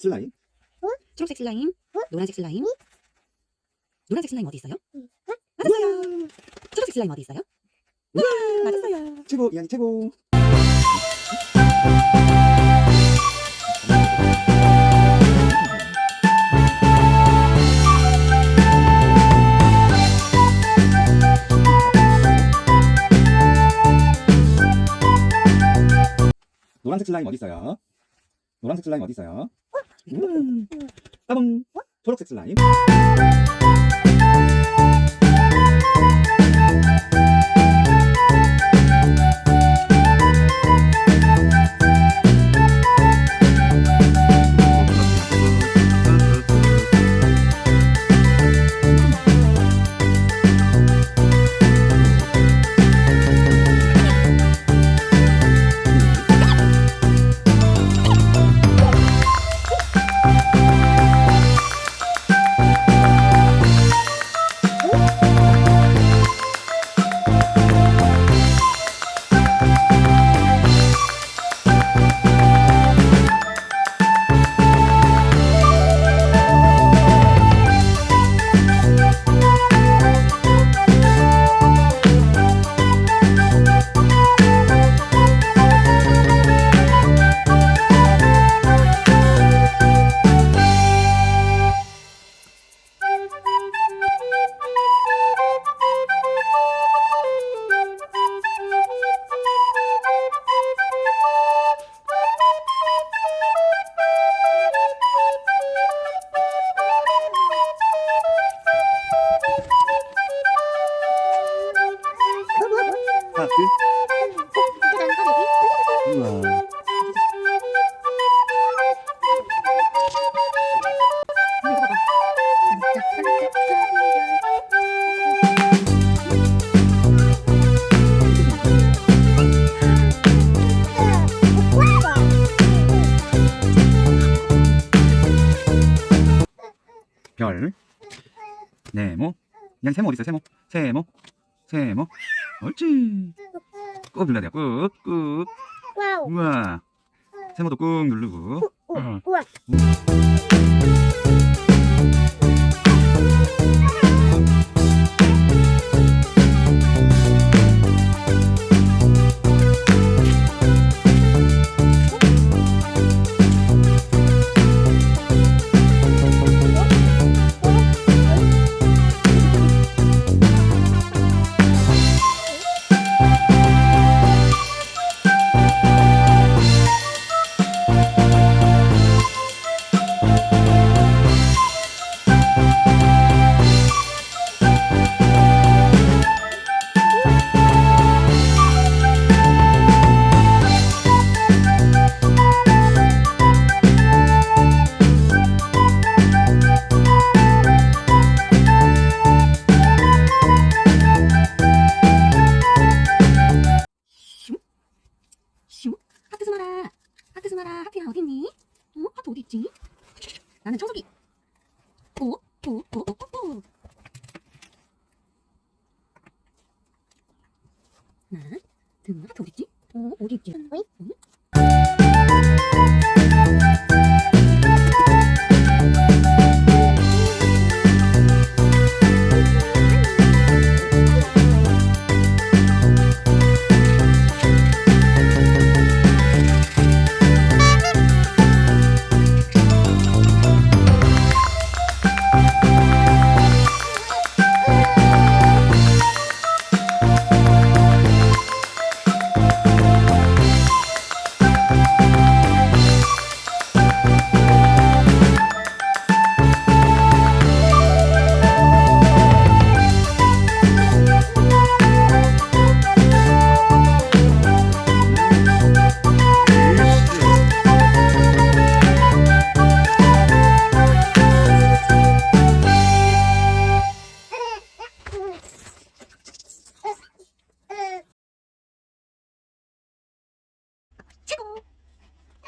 슬라임? 슬라임? 초록색 슬라임, 노란색 슬라임. 노란색 슬라임 어디 있어요? 응. 맞았어요. 초록색 슬라임 어디 있어요? 우와, 맞았어요. 최고, 이한이 최고. 노란색 슬라임 어디 있어요? 노란색 슬라임 어디 있어요? 음. 따봉. 초록색 슬라임. 그냥 세모 있어요? 세모. 세모. 세모. 옳지. 꾹 눌러야 돼요. 꾹, 꾹. 와우. 우와. 세모도 꾹 누르고. 어. 우와. 슈? 하트 수마라. 하트야 어디 있니? 어? 하트 어디 있지? 나는 청소기. 오, 오, 오, 오, 오, 오. 나, 등 하트 어디 있지? 어, 어디 있지? 어이? 응?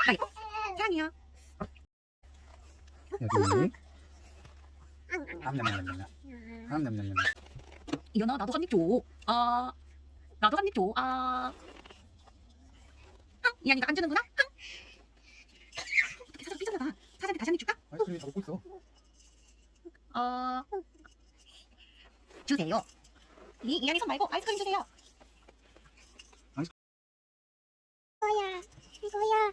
아이고, 사랑해요. 여기. 암냠냠냠냠. 암냠냠냠. 이현아 나도 한입 줘. 아, 나도 한입 줘. 아, 흥, 이현이가 안 주는구나. 흥. 어떻게 사장 삐졌나 봐. 사장님 다시 한입 줄까? 아이스크림 다 먹고 있어. 어, 주세요. 이 이현이 손 말고 아이스크림 주세요. 이거야, 이거야.